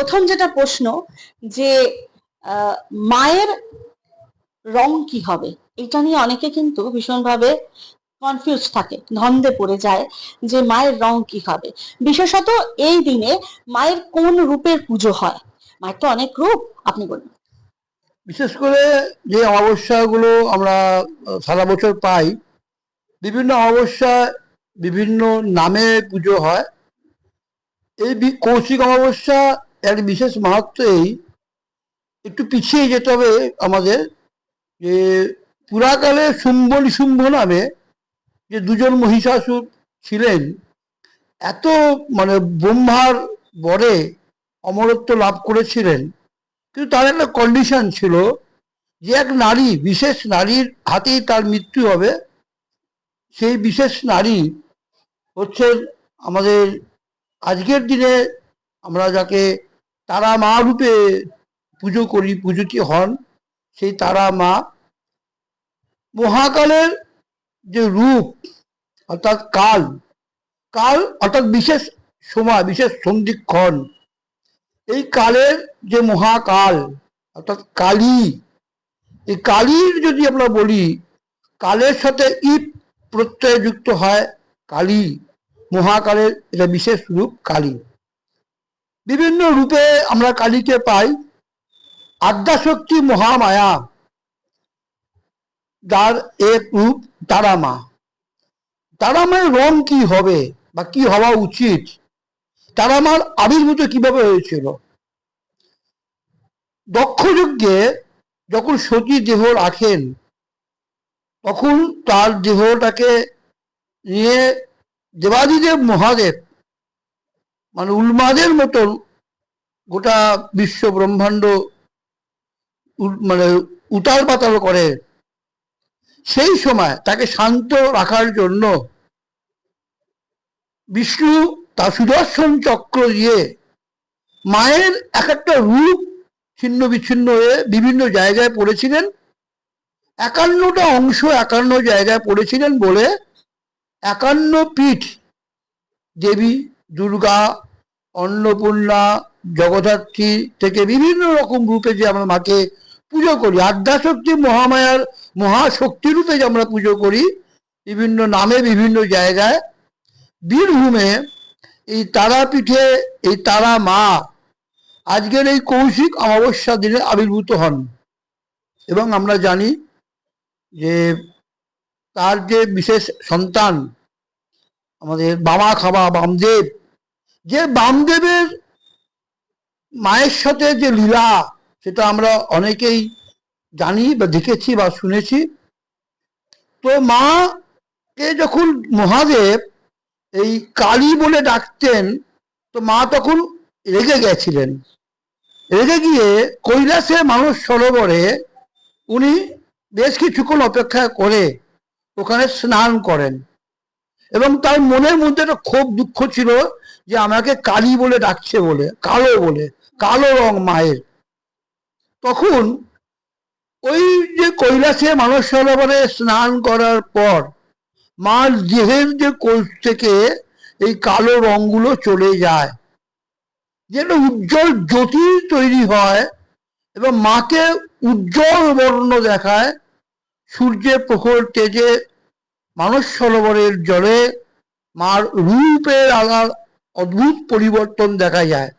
প্রথম যেটা প্রশ্ন যে মায়ের রং কি হবে? এটা নিয়ে অনেকে কিন্তু ভীষণভাবে কনফিউজ থাকে ধন্দে পড়ে যায় যে মায়ের রং কি হবে? বিশেষত এই দিনে মায়ের কোন রূপের পুজো হয়? মায়ের তো অনেক রূপ, আপনি বলুন। বিশেষ করে যে অমাবস্যাগুলো আমরা সারা বছর পাই, বিভিন্ন অমাবস্যা বিভিন্ন নামে পুজো হয়। এই কৌশিক অমাবস্যা এক বিশেষ মাহাত্ম এই একটু পিছিয়ে যেতে হবে আমাদের যে পুরাকালে শুম্ভ নামে যে দুজন মহিষাসুর ছিলেন, এত মানে ব্রহ্মার বরে অমরত্ব লাভ করেছিলেন, কিন্তু তার একটা কন্ডিশন ছিল যে এক নারী, বিশেষ নারীর হাতেই তার মৃত্যু হবে। সেই বিশেষ নারী হচ্ছে আমাদের আজকের দিনে আমরা যাকে তারা মা রূপে পুজো করি পুজোটি হন, সেই তারা মা মহাকালের যে রূপ, অর্থাৎ কাল কাল অর্থাৎ বিশেষ সময়, বিশেষ সন্ধিক্ষণ, এই কালের যে মহাকাল, অর্থাৎ কালী, এই কালীর যদি আমরা বলি, কালের সাথে ঈদ প্রত্যয় যুক্ত হয় কালী, মহাকালের এটা বিশেষ রূপ কালী। বিভিন্ন রূপে আমরা কালীকে পাই। আদ্যাশক্তি মহামায়া, যার এক রূপ তারা মা তারা মায়ের রং কি হবে বা কি হওয়া উচিত? তারা মার আবির্ভূত কীভাবে হয়েছিল? দক্ষ যজ্ঞে যখন সতী দেহ রাখেন, তখন তার দেহটাকে নিয়ে দেবাদিদেব মহাদেব মানে উন্মাদের মতন গোটা বিশ্ব ব্রহ্মাণ্ড মানে উতাল পাতাল করে, সেই সময় তাকে শান্ত রাখার জন্য বিষ্ণু তার সুদর্শন চক্র দিয়ে মায়ের এক একটা রূপ ছিন্ন বিচ্ছিন্ন হয়ে বিভিন্ন জায়গায় পড়েছিলেন। একান্নটা অংশ একান্ন জায়গায় পড়েছিলেন বলে একান্ন পীঠ দেবী দুর্গা, অন্নপূর্ণা, জগদ্ধাত্রী থেকে বিভিন্ন রকম রূপে যে আমরা মাকে পুজো করি। আদ্যাশক্তি মহামায়ার মহাশক্তি রূপে যে আমরা পুজো করি বিভিন্ন নামে বিভিন্ন জায়গায়। বীরভূমে এই তারাপীঠে এই তারা মা আজকের এই কৌশিক অমাবস্যা দিনে আবির্ভূত হন এবং আমরা জানি যে তার যে বিশেষ সন্তান আমাদের বামা খাবা বামদেব যে বামদেবের মায়ের সাথে যে লীলা, সেটা আমরা অনেকেই জানি বা দেখেছি বা শুনেছি। তো মা কে যখন মহাদেব এই কালী বলে ডাকতেন, তো মা তখন রেগে গেছিলেন। রেগে গিয়ে কৈলাসে মানুষ সরোবরে উনি বেশ কিছুক্ষণ অপেক্ষা করে ওখানে স্নান করেন। এবং তার মনের মধ্যে একটা খুব দুঃখ ছিল যে আমাকে কালী বলে ডাকছে বলে, কালো বলে, কালো রং মায়ের। তখন ওই যে কৈলাসে মানুষ সরোবরে স্নান করার পর মার দেহের যে কোষ থেকে এই কালো রংগুলো চলে যায়। যেটা উজ্জ্বল জ্যোতি তৈরি হয় এবং মাকে উজ্জ্বল বর্ণ দেখায়। সূর্যের প্রখর তেজে মানস সরোবরের জলে মার রূপের আলার অদ্ভুত পরিবর্তন দেখা যায়।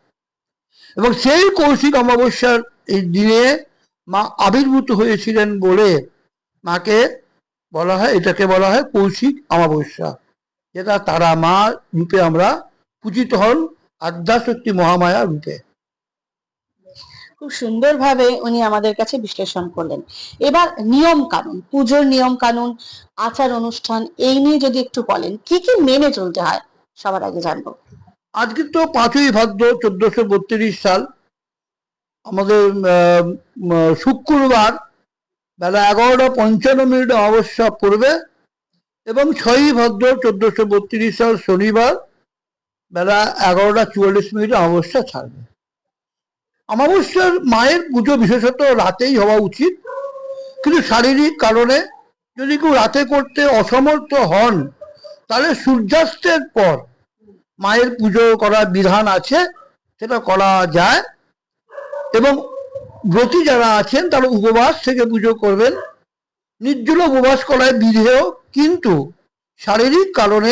এবং সেই কৌশিক অমাবস্যার এই দিনে মা আবির্ভূত হয়েছিলেন বলে মাকে বলা হয়, এটাকে বলা হয় কৌশিক অমাবস্যা, যেটা তারা মা রূপে আমরা পূজিত হন আদ্যাশক্তি মহামায়া রূপে। খুব সুন্দরভাবে উনি আমাদের কাছে বিশ্লেষণ করলেন। এবার নিয়ম কানুন, পুজোর নিয়ম কানুন, আচার অনুষ্ঠান, এই নিয়ে যদি একটু বলেন, কি কি মেনে চলতে হয়, সবার আগে জানব। আজকে তো পাঁচই ভাদ্র চোদ্দশো বত্রিশ সাল। আমাদের শুক্রবার বেলা এগারোটা পঞ্চান্ন মিনিট অমাবস্যা পড়বে এবং ছয়ই ভাদ্র চোদ্দশো বত্রিশ সাল শনিবার বেলা এগারোটা চুয়াল্লিশ মিনিট অমাবস্যা ছাড়বে। অমাবস্যার মায়ের পুজো বিশেষত রাতেই হওয়া উচিত। কিন্তু শারীরিক কারণে যদি কেউ রাতে করতে অসমর্থ হন, তাহলে সূর্যাস্তের পর মায়ের পুজো করার বিধান আছে, সেটা করা যায়। এবং ব্রতী যারা আছেন, তারা উপবাস থেকে পুজো করবেন। নির্জল উপবাস করায় বিধেয়, কিন্তু শারীরিক কারণে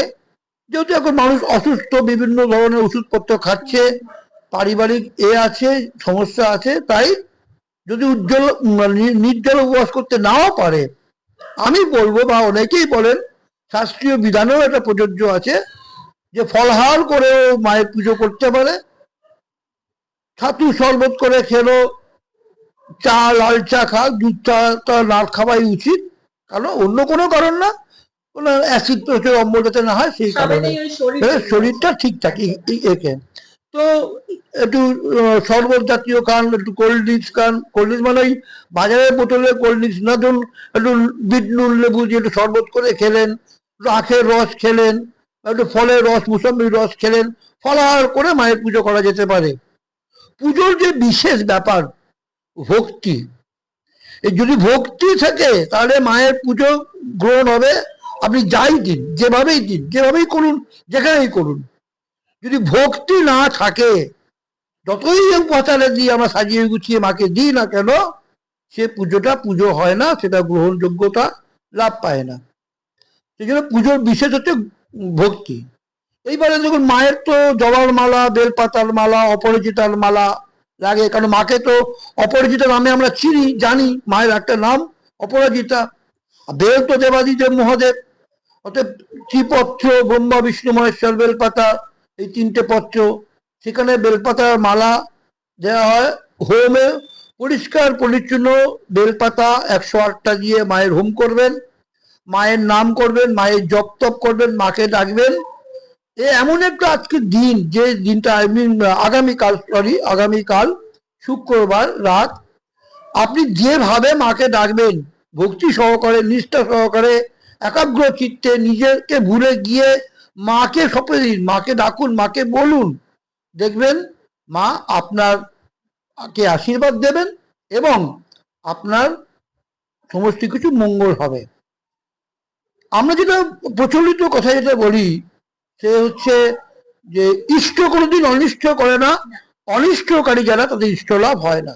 যেহেতু এখন মানুষ অসুস্থ, বিভিন্ন ধরনের ওষুধপত্র খাচ্ছে, পারিবারিক এ আছে, সমস্যা আছে, তাই যদি উজ্জ্বল মানে নির্জল উপবাস করতে নাও পারে, আমি বলব বা অনেকেই বলেন, শাস্ত্রীয় বিধানেও এটা প্রযোজ্য আছে। যে ফলহার করেও মায়ের পুজো করতে পারে। ছাতু শরবত করে খেলো। চা লাল চা খা দুধ চা টা না খাওয়াই উচিত। কারণ অন্য কোনো কারণ না। কোনো অ্যাসিড প্রচুর অম্ল যাতে না হয় সেই কারণে। শরীরটা ঠিক থাকে একে। তো একটু শরবত জাতীয় খান একটু কোল্ড ড্রিঙ্কস খান। কোল্ড ড্রিঙ্কস মানে ওই বাজারের বোতলে কোল্ড ড্রিঙ্কস না ধরুন একটু বিট নুন লেবু দিয়ে একটু শরবত করে খেলেন। আখের রস খেলেন। একটু ফলের রস, মুসম্বির রস খেলেন, ফলাহার করে মায়ের পুজো করা যেতে পারে। পুজোর যে বিশেষ ব্যাপার, ভক্তি। যদি ভক্তি থাকে, তাহলে মায়ের পুজো গ্রহণ হবে। আপনি যাই দিন, যেভাবেই দিন, যেভাবেই করুন, যেখানেই করুন। যদি ভক্তি না থাকে, যতই পাতালে দিয়ে আমরা সাজিয়ে গুছিয়ে মাকে দিই না কেন, সে পুজোটা পুজো হয় না, সেটা গ্রহণযোগ্যতা লাভ পায় না। সেই জন্য পুজোর বিশেষ হচ্ছে ভক্তি। এইবারে দেখুন, মায়ের তো জবার মালা, বেলপাতার মালা, অপরাজিতার মালা লাগে, কারণ মাকে তো অপরাজিতা নামে আমরা চিনি, জানি, মায়ের একটা নাম, অপরাজিতা। বেল তো দেবাদিদেব মহাদেব। অতএব ত্রিপত্র, ব্রহ্মা, বিষ্ণু, মহেশ্বর, বেলপাতা, এই তিনটে পত্র, সেখানে বেলপাতার মালা দেওয়া হয়। হোমে পরিষ্কার, পরিচ্ছন্ন, বেলপাতা একশো আটটা দিয়ে মায়ের হোম করবেন। মায়ের নাম করবেন, মায়ের জপ তপ করবেন, মাকে ডাকবেন। এ এমন একটা আজকে দিন, যে দিনটা, আই মিন, আগামীকাল সরি আগামীকাল, শুক্রবার রাত। আপনি যেভাবে মাকে ডাকবেন, ভক্তি সহকারে, নিষ্ঠা সহকারে, একাগ্র চিত্তে নিজেকে ভুলে গিয়ে মাকে সপে দিন, মাকে ডাকুন, মাকে বলুন। দেখবেন মা আপনার কে আশীর্বাদ দেবেন এবং আপনার সমস্ত কিছু মঙ্গল হবে। আমরা যেটা প্রচলিত কথা যেটা বলি, সে হচ্ছে যে ইষ্ট কোনোদিন অনিষ্ট করে না, অনিষ্টকারী যারা তাদের ইষ্ট লাভ হয় না।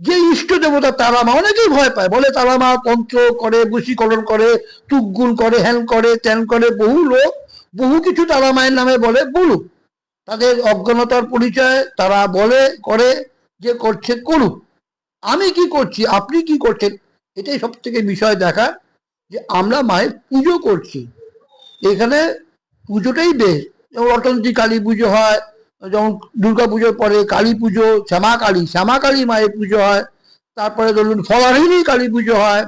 যে ইষ্ট দেবতা তারা মা, অনেকেই ভয় পায়। বলে তারা মা তন্ত্র করে, বশীকরণ করে, তুকগুণ করে হ্যান করে, ত্যান করে, বহু লোক, বহু কিছু তারা মায়ের নামে বলে, বলুক। তাদের অজ্ঞানতার পরিচয় তারা বলে, করে, যে করছে, করুক। আমি কি করছি, আপনি কি করছেন, এটাই সব থেকে বিষয় দেখা। যে আমরা মায়ের পুজো করছি। এখানে পুজোটাই বেশ। যেমন অটন্তী কালী পুজো হয়, যেমন দুর্গা পুজোর পরে কালী পুজো, শ্যামা কালী শ্যামা কালী মায়ের পুজো হয়, তারপরে ধরুন ফলাহিনী কালী পুজো হয়।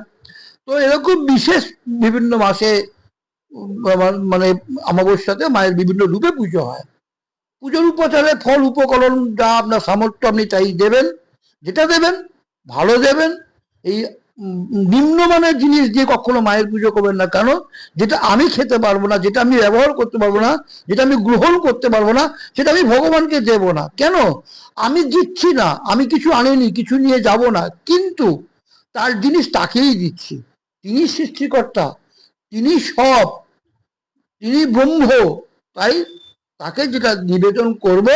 তো এরকম বিশেষ বিভিন্ন মাসে মানে অমাবস্যাতে মায়ের বিভিন্ন রূপে পুজো হয়। পুজোর উপচারে ফল উপকরণ যা আপনার সামর্থ্য আপনি তাই দেবেন, যেটা দেবেন, ভালো দেবেন, এই নিম্নমানের জিনিস দিয়ে কখনো মায়ের পুজো করবেন না। কেন যেটা আমি খেতে পারব না, যেটা আমি ব্যবহার করতে পারব না, যেটা আমি গ্রহণ করতে পারব না, সেটা আমি ভগবানকে দেব না। কেন? আমি দিচ্ছি না, আমি কিছু আনিনি, কিছু নিয়ে যাব না। কিন্তু তার জিনিস তাকেই দিচ্ছি। তিনি সৃষ্টিকর্তা, তিনি সব, তিনি ব্রহ্ম, তাই তাকে যেটা নিবেদন করব,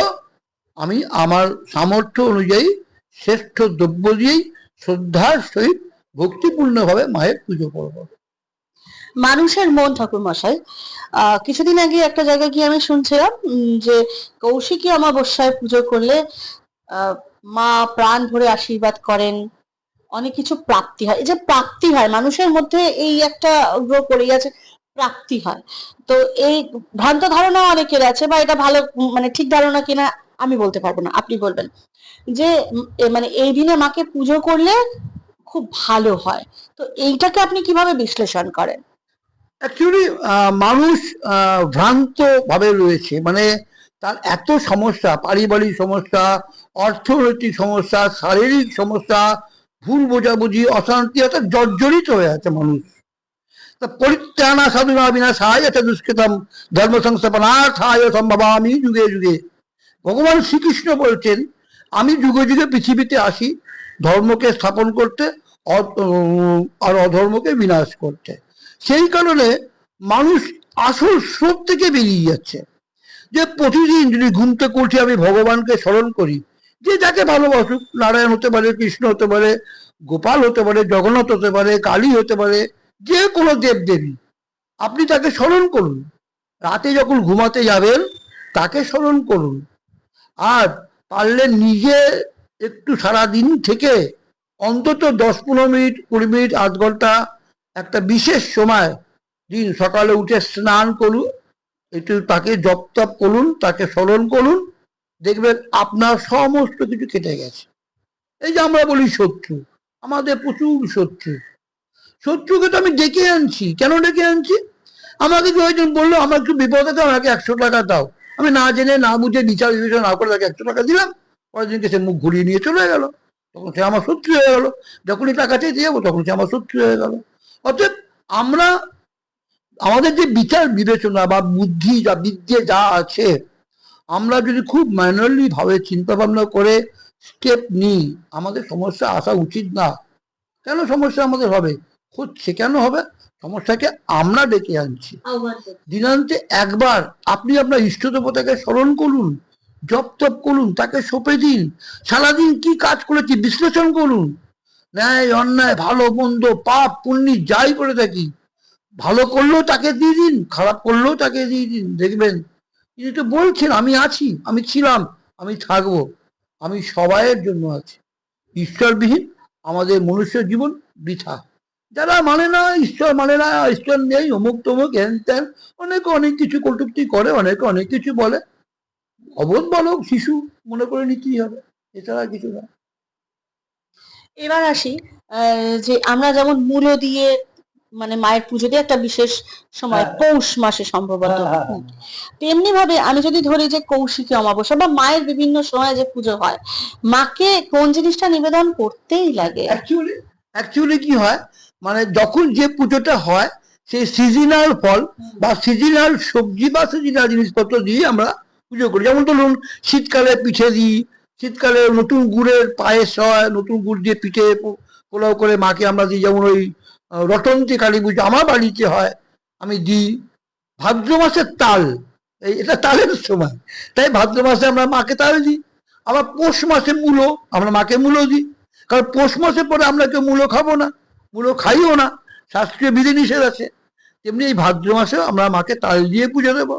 আমি আমার সামর্থ্য অনুযায়ী শ্রেষ্ঠ দ্রব্য দিয়েই শ্রদ্ধার সহিত ভক্তিপূর্ণভাবে মায়ের পুজো করব। মানুষের মন ঠাকুর মশাই কিছুদিন আগে একটা জায়গায় গিয়ে আমি শুনছিলাম যে কৌশিকী অমাবস্যায় পুজো করলে মা প্রাণ ভরে আশীর্বাদ করেন, অনেক কিছু প্রাপ্তি হয়। এই যে প্রাপ্তি হয়, মানুষের মধ্যে এই একটা গ্রহ পড়ে গেছে, প্রাপ্তি হয়। তো এই ভ্রান্ত ধারণা অনেকের আছে, বা এটা ভালো মানে ঠিক ধারণা কিনা আমি বলতে পারব না। আপনি বলবেন যে মানে এই দিনে মাকে পুজো করলে খুব ভালো হয়। তো এইটাকে আপনি কীভাবে বিশ্লেষণ করেন? অ্যাকচুয়ালি মানুষ ভ্রান্ত ভাবে রয়েছে। মানে তার এত সমস্যা, পারিবারিক সমস্যা, অর্থনৈতিক সমস্যা, শারীরিক সমস্যা, ভুল বোঝাবুঝি, অশান্তি অর্থাৎ জর্জরিত হয়ে আছে মানুষ। তা পরিত্রাণা সাধুনা বিনা সাহায্য দুষ্কৃতম, ধর্ম সংস্থাপনার্থায় সম্ভবামি যুগে যুগে। ভগবান শ্রীকৃষ্ণ বলছেন, আমি যুগে যুগে পৃথিবীতে আসি, ধর্মকে স্থাপন করতে আর অধর্মকে বিনাশ করতে সেই কারণে মানুষ আসল স্রোত থেকে বেরিয়ে যাচ্ছে। যে প্রতিদিন যদি ঘুম থেকে উঠে আমি ভগবানকে স্মরণ করি, যে যাকে ভালোবাসুক, নারায়ণ হতে পারে, কৃষ্ণ হতে পারে, গোপাল হতে পারে, জগন্নাথ হতে পারে, কালী হতে পারে, যে কোনো দেব দেবী আপনি তাকে স্মরণ করুন। রাতে যখন ঘুমাতে যাবেন, তাকে স্মরণ করুন। আর পারলে নিজে একটু সারা দিন থেকে অন্তত দশ পনেরো মিনিট, কুড়ি মিনিট, আধ ঘণ্টা একটা বিশেষ সময় দিন, সকালে উঠে স্নান করুন, একটু তাকে জপ তপ করুন, তাকে স্মরণ করুন, দেখবেন আপনার সমস্ত কিছু কেটে গেছে। এই যে আমরা বলি শত্রু, আমাদের প্রচুর শত্রু। শত্রুকে তো আমি ডেকে আনছি। কেন ডেকে আনছি? আমাকে কেউ একজন বলল, আমার একটু বিপদে দাও আমাকে একশো টাকা দাও। আমি না জেনে, না বুঝে বিচার বিবেচনা না করে তাকে একশো টাকা দিলাম। পরের দিনকে সে মুখ ঘুরিয়ে নিয়ে চলে গেল। তখন সে আমার শত্রু হয়ে গেল। যখনই টাকা চেয়ে যাব তখন সে আমার শত্রু হয়ে গেল। অতএব আমরা আমাদের যে বিচার বিবেচনা বা বুদ্ধি যা বিদ্যে যা আছে আমরা যদি খুব ম্যানুয়ালি ভাবে চিন্তা ভাবনা করে স্টেপ নিই আমাদের সমস্যা আসা উচিত না। কেন সমস্যা আমাদের হবে? হচ্ছে কেন হবে? সমস্যাকে আমরা ডেকে আনছি। দিনান্তে একবার আপনি আপনার ইষ্ট দেবতাকে স্মরণ করুন। জপ তপ করুন, তাকে সঁপে দিন। সারাদিন কি কাজ করেছি বিশ্লেষণ করুন। ন্যায়, অন্যায়, ভালো, মন্দ, পাপ, পুণ্যি, যাই করে থাকি। ভালো করলেও তাকে দিয়ে দিন, খারাপ করলেও তাকে দিয়ে দিন। দেখবেন, তিনি তো বলছেন, আমি আছি, আমি ছিলাম, আমি থাকব, আমি সবাইয়ের জন্য আছি। ঈশ্বরবিহীন আমাদের মনুষ্য জীবন বৃথা। যারা মানে না, ঈশ্বর মানে না, ঈশ্বর নেই অমুক তমুক হ্যান ত্যান অনেকে অনেক কিছু কটুক্তি করে, অনেকে অনেক কিছু বলে। অবোধ বালক শিশু মনে করে নিতেই হবে? এছাড়া কিছু না। এবার আসি যে আমরা যেমন মূলো দিয়ে মানে মায়ের পুজো দিয়ে একটা বিশেষ সময় হ্যাঁ। পৌষ মাসে সম্ভবত। হ্যাঁ, তেমনি ভাবে আমি যদি ধরি যে কৌশিকী অমাবস্যা বা মায়ের বিভিন্ন সময় যে পুজো হয় মাকে কোন জিনিসটা নিবেদন করতেই লাগে? অ্যাকচুয়ালি অ্যাকচুয়ালি কি হয়? মানে যখন যে পুজোটা হয় সেই সিজনাল ফল বা সিজনাল সবজি বা সিজনাল জিনিসপত্র দিয়ে আমরা পুজো করি। যেমন ধরুন, শীতকালে পিঠে দিই, শীতকালে নতুন গুড়ের পায়েস হয়, নতুন গুড় দিয়ে পিঠে পোলাও করে মাকে আমরা দিই। যেমন ওই রটন্তি কালী পুজো আমার বাড়িতে হয়, আমি দিই। ভাদ্র মাসের তাল, এই এটা তালের সময়। তাই ভাদ্র মাসে আমরা মাকে তাল দিই। আবার পৌষ মাসে মূলো, আমরা মাকে মূলো দিই। কারণ পৌষ মাসে পরে আমরা কেউ মূলো খাব না, মূলো খাইও না। শাস্ত্রীয় বিধিনিষেধ আছে। তেমনি এই ভাদ্র মাসে আমরা মাকে তাল দিয়ে পুজো দেবো।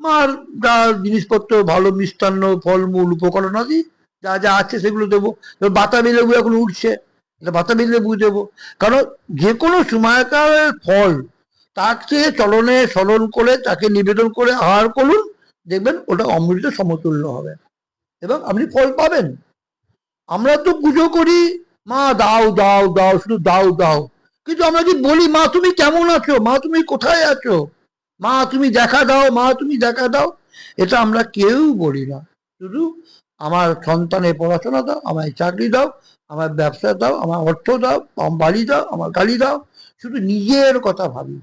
মার যা জিনিসপত্র, ভালো মিষ্টান্ন, ফলমূল, উপকরণ আদি, যা যা আছে সেগুলো দেবো। বাতাবি লেবু এখন উঠছে বাতাবি লেবু দেবো। কারণ যে কোনো সময়কার ফল তাকে চলনে স্মরণ করে, তাকে নিবেদন করে আহার করুন, দেখবেন ওটা অমৃত সমতুল্য হবে। এবং আপনি ফল পাবেন। আমরা তো পুজো করি, মা দাও দাও দাও, শুধু দাও দাও। কিন্তু আমরা যদি বলি, মা, তুমি কেমন আছো? মা, তুমি কোথায় আছো? মা, তুমি দেখা দাও, মা, তুমি দেখা দাও। এটা আমরা কেউ বলি না। শুধু আমার সন্তানের পড়াশোনা দাও, আমায় চাকরি দাও, আমার ব্যবসা দাও, আমার অর্থ দাও, আমার বাড়ি দাও, আমার গাড়ি দাও। শুধু নিজের কথা ভাবি।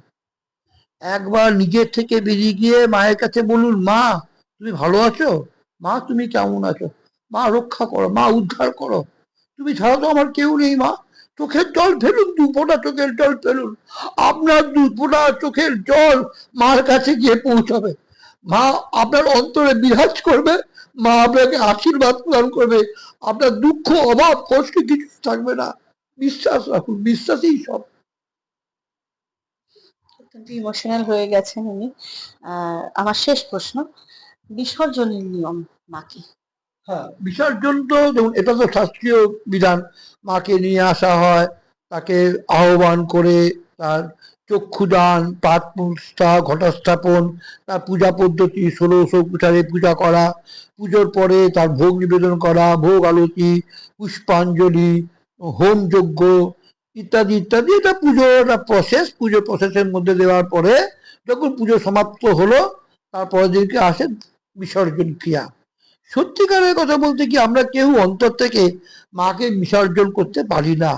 একবার নিজের থেকে বেরিয়ে গিয়ে মায়ের কাছে বলুন, মা, তুমি ভালো আছো? মা, তুমি কেমন আছো? মা, রক্ষা করো, মা, উদ্ধার করো। তুমি ছাড়া তো আমার কেউ নেই, মা। চোখের জল ফেলুন দু ফোঁটা চোখের জল ফেলুন আপনার দু ফোঁটা চোখের জল মার কাছে গিয়ে পৌঁছাবে। মা আপনার অন্তরে বিরাজ করবে, মা আপনাকে আশীর্বাদ প্রদান করবে। আপনার দুঃখ, অভাব, কষ্ট কিছু থাকবে না। বিশ্বাস রাখুন, বিশ্বাসই সব। অত্যন্ত ইমোশনাল হয়ে গেছেন উনি। আমার শেষ প্রশ্ন, বিসর্জনের নিয়ম মাকে হ্যাঁ বিসর্জন তো যেমন এটা তো শাস্ত্রীয় বিধান। মাকে নিয়ে আসা হয়, তাকে আহ্বান করে তার চক্ষুদান পাঠ প্রতিষ্ঠা ঘটস্থাপন, তার পূজা পদ্ধতি, ষোলো উপচারে পূজা করা, পুজোর পরে তার ভোগ নিবেদন করা, ভোগ আলতি, পুষ্পাঞ্জলি, হোম যজ্ঞ ইত্যাদি ইত্যাদি। এটা পুজোর একটা প্রসেস পুজো প্রসেসের মধ্যে দেওয়ার পরে যখন পুজো সমাপ্ত হলো, তারপরের দিনকে আসে বিসর্জন ক্রিয়া। সত্যিকারের কথা বলতে কি আমরা কেউ অন্তর থেকে মাকে বিসর্জন করতে পারি না।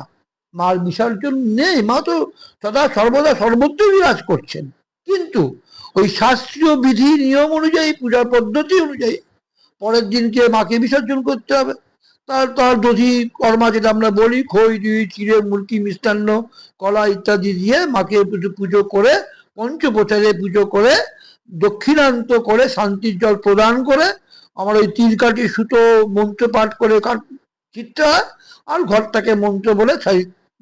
মার বিসর্জন নেই, মা তো সদা সর্বদা সর্বত্র বিরাজ করছেন। কিন্তু ওই শাস্ত্রীয় বিধি, নিয়ম অনুযায়ী পূজার পদ্ধতি অনুযায়ী পরের দিনকে মাকে বিসর্জন করতে হবে। তার তার দধি, কর্মা যেটা আমরা বলি, খই, দুই, চিড়ে মুরকি মিষ্টান্ন, কলা ইত্যাদি দিয়ে মাকে পুজো করে পঞ্চপ্রচারে পুজো করে, দক্ষিণান্ত করে, শান্তির জল প্রদান করে আমার ওই তীর কাটি সুতো মন্ত্র পাঠ করে চিত্তে হয় আর ঘরটাকে মন্ত্র বলে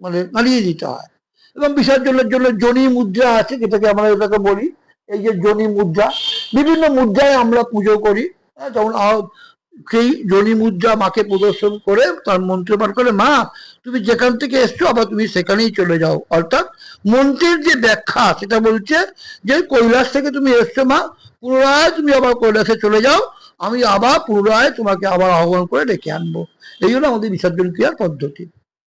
মানে নাড়িয়ে দিতে হয়। এবং বিসর্জনের জন্য জনি মুদ্রা আছে যেটাকে আমরা এটাকে বলি। এই যে জনি মুদ্রা বিভিন্ন মুদ্রায় আমরা পুজো করি। হ্যাঁ, যেমন সেই জনি মুদ্রা মাকে প্রদর্শন করে তার মন্ত্র পাঠ করে মা তুমি যেখান থেকে এসছো আবার তুমি সেখানেই চলে যাও। অর্থাৎ মন্ত্রের যে ব্যাখ্যা সেটা বলছে যে কৈলাস থেকে তুমি এসছো মা পুনরায় তুমি আবার কৈলাসে চলে যাও। আমি আবার পুনরায় তোমাকে আবার আহ্বান করে ডেকে আনব। এই হলো আমাদের বিসর্জন ক্রিয়ার পদ্ধতি।